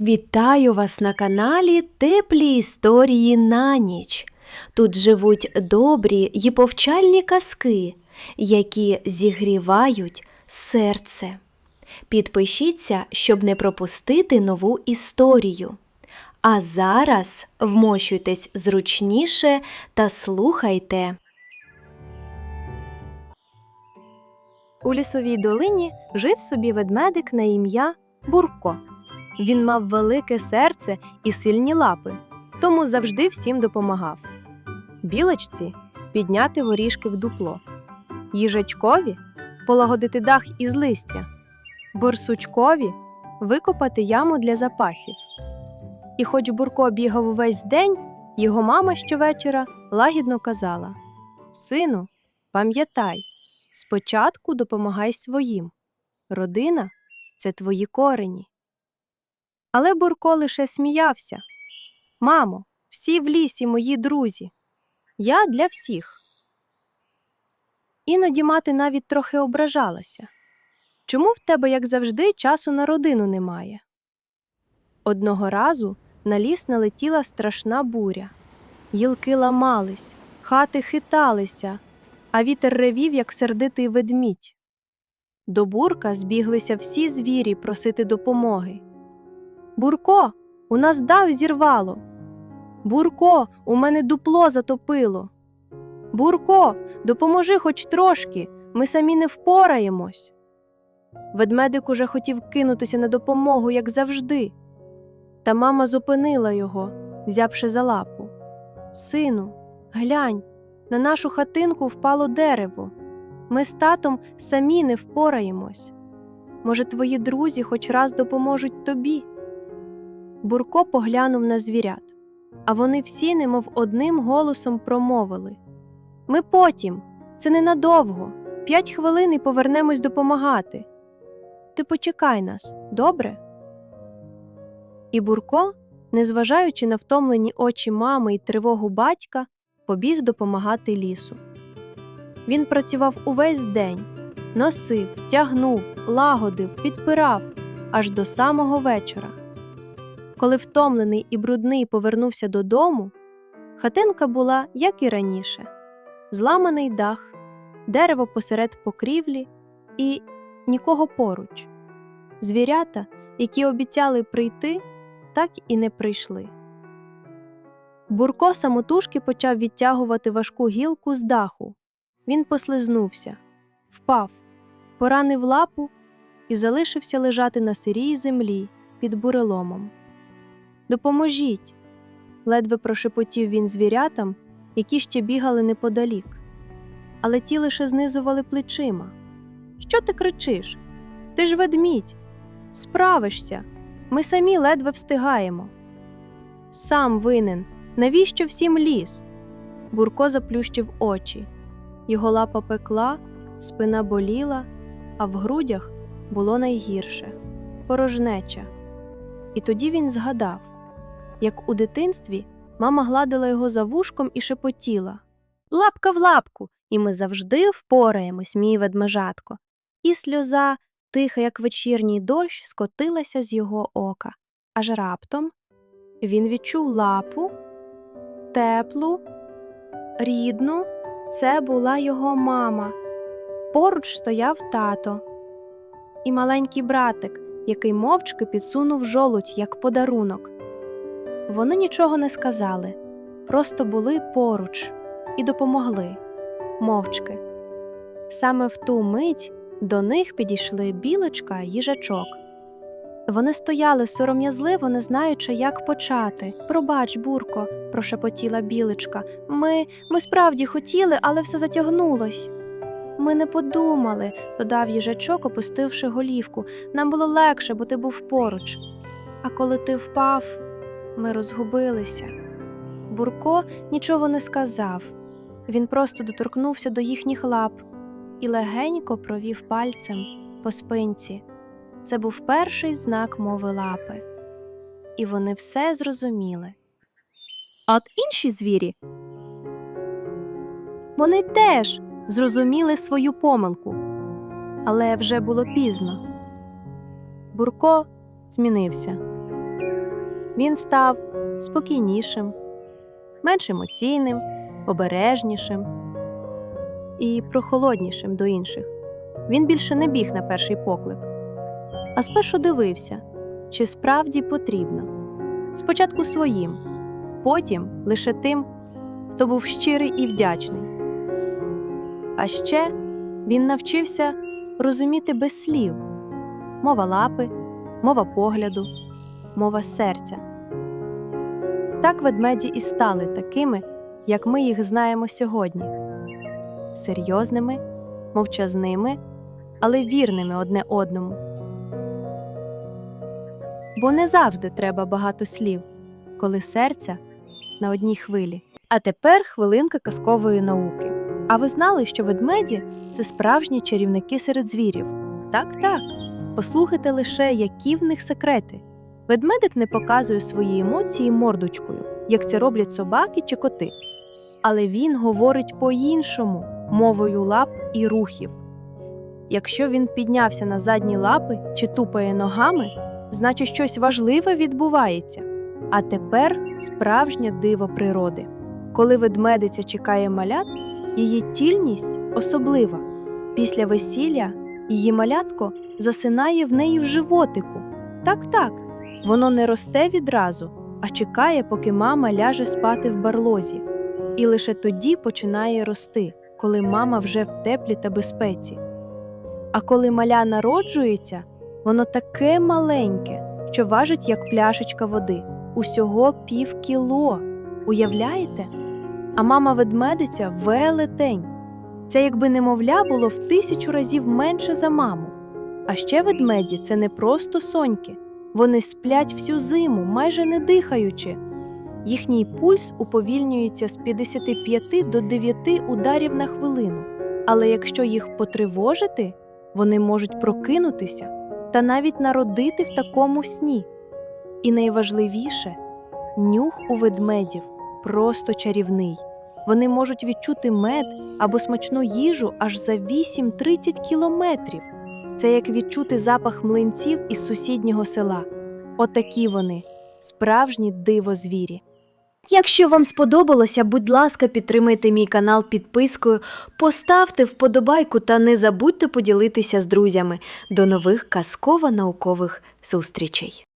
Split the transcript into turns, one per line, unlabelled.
Вітаю вас на каналі Теплі історії на ніч. Тут живуть добрі й повчальні казки, які зігрівають серце. Підпишіться, щоб не пропустити нову історію. А зараз вмощуйтесь зручніше та слухайте. У лісовій долині жив собі ведмедик на ім'я Бурко. Він мав велике серце і сильні лапи, тому завжди всім допомагав. Білочці підняти горішки в дупло, їжачкові полагодити дах із листя, борсучкові викопати яму для запасів. І хоч Бурко бігав увесь день, його мама щовечора лагідно казала: Сину, пам'ятай, спочатку допомагай своїм. Родина це твої корені. Але Бурко лише сміявся. Мамо, всі в лісі мої друзі. Я для всіх. Іноді мати навіть трохи ображалася. Чому в тебе, як завжди, часу на родину немає? Одного разу на ліс налетіла страшна буря. Гілки ламались, хати хиталися, а вітер ревів, як сердитий ведмідь. До бурка збіглися всі звірі просити допомоги. Бурко, у нас дах зірвало. Бурко, у мене дупло затопило. Бурко, допоможи хоч трошки, ми самі не впораємось. Ведмедик уже хотів кинутися на допомогу, як завжди. Та мама зупинила його, взявши за лапу. Сину, глянь, на нашу хатинку впало дерево. Ми з татом самі не впораємось. Може, твої друзі хоч раз допоможуть тобі. Бурко поглянув на звірят, а вони всі, немов одним голосом промовили Ми потім, це ненадовго, п'ять хвилин і повернемось допомагати. Ти почекай нас, добре? І Бурко, незважаючи на втомлені очі мами і тривогу батька, побіг допомагати лісу. Він працював увесь день, носив, тягнув, лагодив, підпирав аж до самого вечора. Коли втомлений і брудний повернувся додому, хатинка була, як і раніше, зламаний дах, дерево посеред покрівлі і нікого поруч. Звірята, які обіцяли прийти, так і не прийшли. Бурко самотужки почав відтягувати важку гілку з даху. Він послизнувся, впав, поранив лапу і залишився лежати на сирій землі під буреломом. Допоможіть. ледве прошепотів він звірятам, які ще бігали неподалік. Але ті лише знизували плечима. Що ти кричиш? Ти ж ведмідь. Справишся. Ми самі ледве встигаємо. Сам винен. Навіщо всім ліс? Бурко заплющив очі. Його лапа пекла, спина боліла, а в грудях було найгірше порожнеча. І тоді він згадав, як у дитинстві мама гладила його за вушком і шепотіла Лапка в лапку, і ми завжди впораємось, мій ведмежатко. І сльоза, тиха, як вечірній дощ, скотилася з його ока. Аж раптом він відчув лапу, теплу, рідну. Це була його мама. Поруч стояв тато і маленький братик, який мовчки підсунув жолудь як подарунок. Вони нічого не сказали, просто були поруч і допомогли мовчки. Саме в ту мить до них підійшли білочка й їжачок. Вони стояли сором'язливо, не знаючи, як почати. Пробач, бурко, прошепотіла білочка. Ми, ми справді хотіли, але все затягнулось. Ми не подумали, додав їжачок, опустивши голівку. Нам було легше, бо ти був поруч. А коли ти впав, ми розгубилися. Бурко нічого не сказав. Він просто доторкнувся до їхніх лап і легенько провів пальцем по спинці. Це був перший знак мови лапи. І вони все зрозуміли. А от інші звірі. Вони теж зрозуміли свою помилку, але вже було пізно. Бурко змінився. Він став спокійнішим, менш емоційним, обережнішим і прохолоднішим до інших. Він більше не біг на перший поклик, а спершу дивився, чи справді потрібно. Спочатку своїм, потім лише тим, хто був щирий і вдячний. А ще він навчився розуміти без слів мова лапи, мова погляду, мова серця. Так ведмеді і стали такими, як ми їх знаємо сьогодні серйозними, мовчазними, але вірними одне одному. Бо не завжди треба багато слів, коли серця на одній хвилі. А тепер хвилинка казкової науки. А ви знали, що ведмеді це справжні чарівники серед звірів? Так, так. Послухайте лише, які в них секрети. Ведмедик не показує свої емоції мордочкою, як це роблять собаки чи коти. Але він говорить по-іншому, мовою лап і рухів. Якщо він піднявся на задні лапи чи тупає ногами, значить щось важливе відбувається. А тепер справжнє диво природи. Коли ведмедиця чекає малят, її тільність особлива. Після весілля її малятко засинає в неї в животику. Так, так, воно не росте відразу, а чекає, поки мама ляже спати в барлозі. І лише тоді починає рости, коли мама вже в теплі та безпеці. А коли маля народжується, воно таке маленьке, що важить як пляшечка води, усього пів кіло. Уявляєте? А мама ведмедиця велетень. Це якби немовля було в тисячу разів менше за маму. А ще ведмеді це не просто соньки. Вони сплять всю зиму, майже не дихаючи. Їхній пульс уповільнюється з 55 до 9 ударів на хвилину. Але якщо їх потривожити, вони можуть прокинутися та навіть народити в такому сні. І найважливіше нюх у ведмедів просто чарівний. Вони можуть відчути мед або смачну їжу аж за 8-30 кілометрів. Це як відчути запах млинців із сусіднього села. Отакі вони справжні дивозвірі.
Якщо вам сподобалося, будь ласка, підтримайте мій канал підпискою, поставте вподобайку та не забудьте поділитися з друзями. До нових казково-наукових зустрічей!